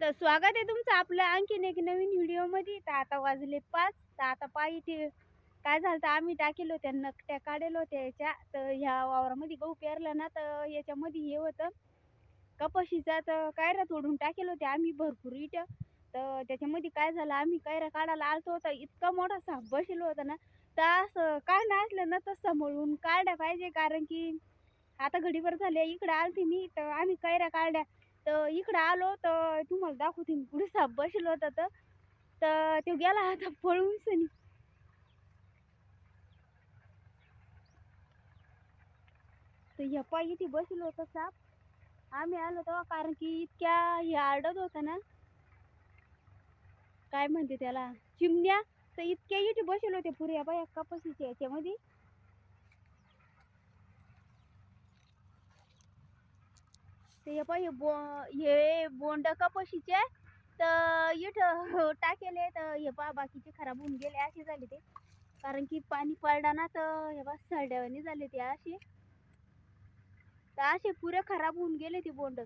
तर स्वागत आहे तुमचं आपलं आणखीन एक नवीन व्हिडिओमध्ये. तर आता वाजले पाच तर आता पायी ते काय झालं तर आम्ही टाकेल होत्या नकट्या काढेल होत्या याच्या. तर ह्या वावरामध्ये गहू पेरला ना तर याच्यामध्ये हे होतं कपाशीचा तर कायरा तोडून टाकेल होते आम्ही भरपूर इट. तर त्याच्यामध्ये काय झालं आम्ही कायरा काढायला आलतो होता इतका मोठा साप बसेल होता ना. तर असं काय नसलं ना तर समोरून काढल्या पाहिजे कारण की आता घडीभर झाले इकडे आलते मी तर आम्ही कैऱ्या काढल्या. तर इकडं आलो तर तुम्हाला दाखवते मी पुढे साप बसेल होता तर. तर तो गेला आता पळून सनी. तर ह्या पाय इथे बसेल होता साप. आम्ही आलो तेव्हा कारण की इतक्या हे आरडत होता ना. काय म्हणते त्याला चिमण्या? तर इतक्या इथे बसेल होते पुऱ्या बाया कपाशीच्या याच्यामध्ये. ते हे पाय बो हे बोंड कपाशीचे तर इथं टाकेले तर हे पा बाकीचे खराब होऊन गेले असे झाले ते. कारण की पाणी पडला ना तर हे बा सरड्यावानी झाले ते असे. तर असे पुरे खराब होऊन गेले ते बोंड.